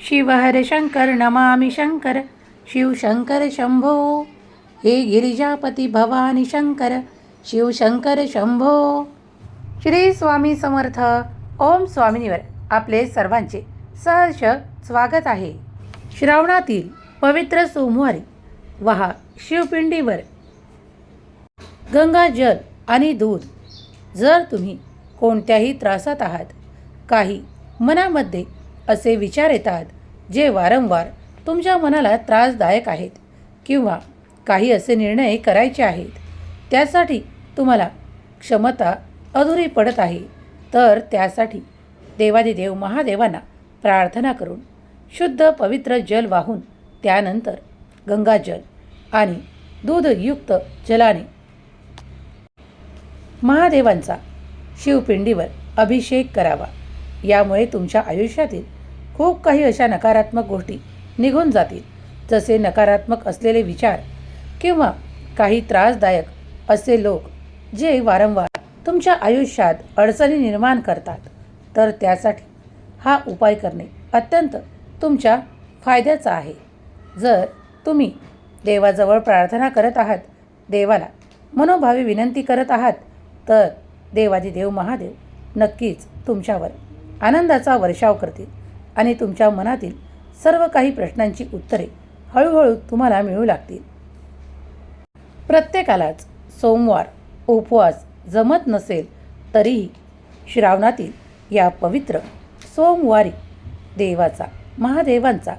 शिवहर शंकर नमामि शंकर शिवशंकर शंभो। हे गिरिजापती भवानी शंकर शिवशंकर शंभो। श्री स्वामी समर्थ ओम स्वामिनीवर आपले सर्वांचे सहर्ष स्वागत आहे. श्रावणातील पवित्र सोमवारी वहा शिवपिंडीवर. गंगा जल आणि दूध जर तुम्ही कोणत्याही त्रासात आहात काही मनामध्ये असे विचार येतात जे वारंवार तुमच्या मनाला त्रासदायक आहेत किंवा काही असे निर्णय करायचे आहेत. त्यासाठी तुम्हाला क्षमता अधुरी पडत आहे. तर त्यासाठी देवादिदेव महादेवांना प्रार्थना करून शुद्ध पवित्र जल वाहून त्यानंतर गंगाजल आणि दूधयुक्त जलाने महादेवांचा शिवपिंडीवर अभिषेक करावा. यामुळे तुमच्या आयुष्यातील खूप काही अशा नकारात्मक गोष्टी निघून जातील. जसे नकारात्मक असलेले विचार किंवा काही त्रासदायक असे लोक जे वारंवार तुमच्या आयुष्यात अडचणी निर्माण करतात तर त्यासाठी हा उपाय करणे अत्यंत तुमच्या फायद्याचा आहे. जर तुम्ही देवाजवळ प्रार्थना करत आहात देवाला मनोभावी विनंती करत आहात तर देवादिदेव महादेव नक्कीच तुमच्यावर आनंदाचा वर्षाव करतील. आणि तुमच्या मनातील सर्व काही प्रश्नांची उत्तरे हळूहळू तुम्हाला मिळू लागतील. प्रत्येकालाच सोमवार उपवास जमत नसेल तरीही श्रावणातील या पवित्र सोमवारी देवाचा महादेवांचा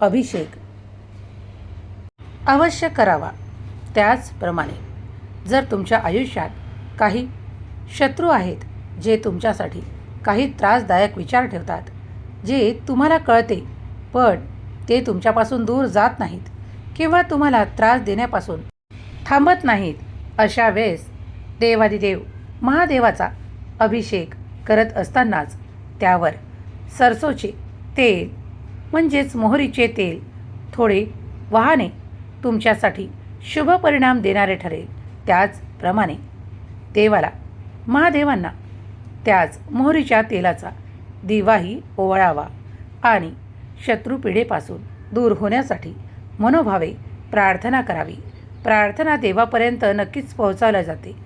अभिषेक अवश्य करावा. त्याचप्रमाणे जर तुमच्या आयुष्यात काही शत्रू आहेत जे तुमच्यासाठी काही त्रासदायक विचार ठेवतात जे तुम्हाला कळते पण ते तुमच्यापासून दूर जात नाहीत किंवा तुम्हाला त्रास देण्यापासून थांबत नाहीत. अशा वेळेस देवादिदेव महादेवाचा अभिषेक करत असतानाच त्यावर सरसोचे तेल म्हणजेच मोहरीचे तेल थोडे वाहने तुमच्यासाठी शुभ परिणाम देणारे ठरेल. त्याचप्रमाणे देवाला महादेवांना त्याच मोहरीच्या तेलाचा दिवाही ओवाळावा आणि शत्रुपिढेपासून दूर होण्यासाठी मनोभावे प्रार्थना करावी. प्रार्थना देवापर्यंत नक्कीच पोहोचवल्या जाते.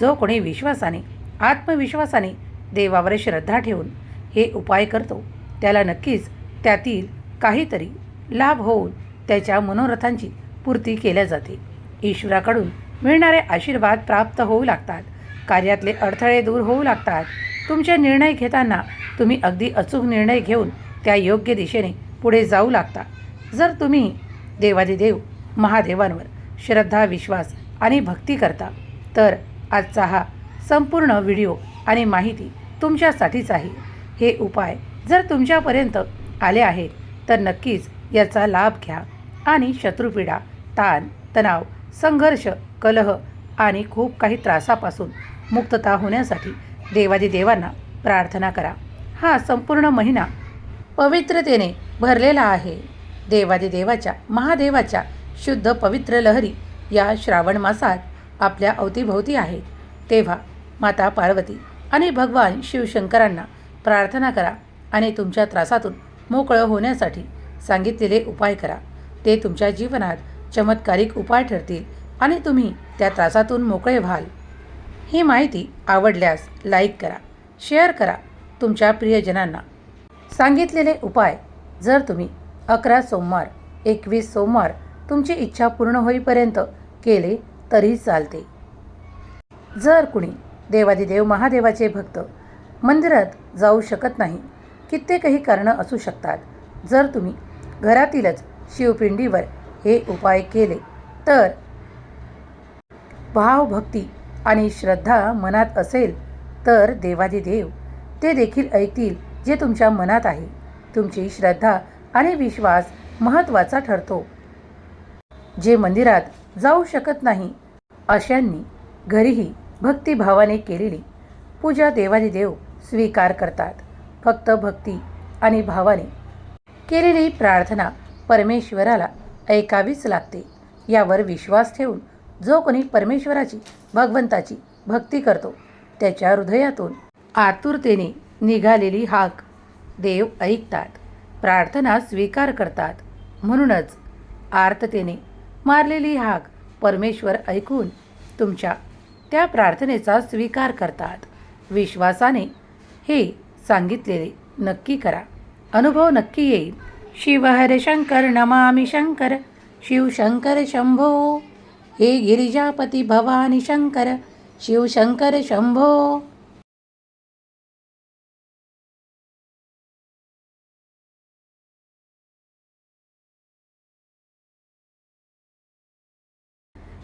जो कोणी विश्वासाने आत्मविश्वासाने देवावर श्रद्धा ठेवून हे उपाय करतो त्याला नक्कीच त्यातील काहीतरी लाभ होऊन त्याच्या मनोरथांची पूर्ती केल्या जाते. ईश्वराकडून मिळणारे आशीर्वाद प्राप्त होऊ लागतात. कार्यातले अडथळे दूर होऊ लागतात. तुमचे निर्णय घेताना तुम्ही अगदी अचूक निर्णय घेऊन त्या योग्य दिशेने पुढे जाऊ लागता. जर तुम्ही देवादिदेव महादेवांवर श्रद्धा विश्वास आणि भक्ती करता तर आजचा हा संपूर्ण व्हिडिओ आणि माहिती तुमच्यासाठीच आहे. हे उपाय जर तुमच्यापर्यंत आले आहेत तर नक्कीच याचा लाभ घ्या आणि शत्रुपीडा ताण तणाव संघर्ष कलह आणि खूप काही त्रासापासून मुक्तता होण्यासाठी देवादिदेवांना प्रार्थना करा. हा संपूर्ण महिना पवित्रतेने भरलेला आहे. देवादिदेवाच्या महादेवाच्या शुद्ध पवित्र लहरी या श्रावण मासात आपल्या अवतीभोवती आहेत. तेव्हा माता पार्वती आणि भगवान शिवशंकरांना प्रार्थना करा आणि तुमच्या त्रासातून मोकळं होण्यासाठी सांगितलेले उपाय करा. ते तुमच्या जीवनात चमत्कारिक उपाय ठरतील आणि तुम्ही त्या त्रासातून मोकळे व्हाल. ही माहिती आवडल्यास लाईक करा शेअर करा तुमच्या प्रियजनांना. सांगितलेले उपाय जर तुम्ही अकरा सोमवार एकवीस सोमवार तुमची इच्छा पूर्ण होईपर्यंत केले तरी चालते. जर कुणी देवादिदेव महादेवाचे भक्त मंदिरात जाऊ शकत नाही कित्येकही कारणं असू शकतात. जर तुम्ही घरातीलच शिवपिंडीवर हे उपाय केले तर भावभक्ती आणि श्रद्धा मनात असेल तर देवादिदेव ते देखील ऐकतील जे तुमच्या मनात आहे. तुमची श्रद्धा आणि विश्वास महत्त्वाचा ठरतो. जे मंदिरात जाऊ शकत नाही अशांनी घरीही भक्तिभावाने केलेली पूजा देवादिदेव स्वीकार करतात. फक्त भक्ती आणि भावाने केलेली प्रार्थना परमेश्वराला ऐकावीच लागते. यावर विश्वास ठेवून जो कोणी परमेश्वराची भगवंताची भक्ती करतो त्याच्या हृदयातून आतुरतेने निघालेली हाक देव ऐकतात प्रार्थना स्वीकार करतात. म्हणूनच आर्ततेने मारलेली हाक परमेश्वर ऐकून तुमच्या त्या प्रार्थनेचा स्वीकार करतात. विश्वासाने हे सांगितलेले नक्की करा. अनुभव नक्की येईल. शिव हर शंकर नमामि शंकर शिवशंकर शंभो. हे गिरिजापती भवानी शंकर शिवशंकर शंभो.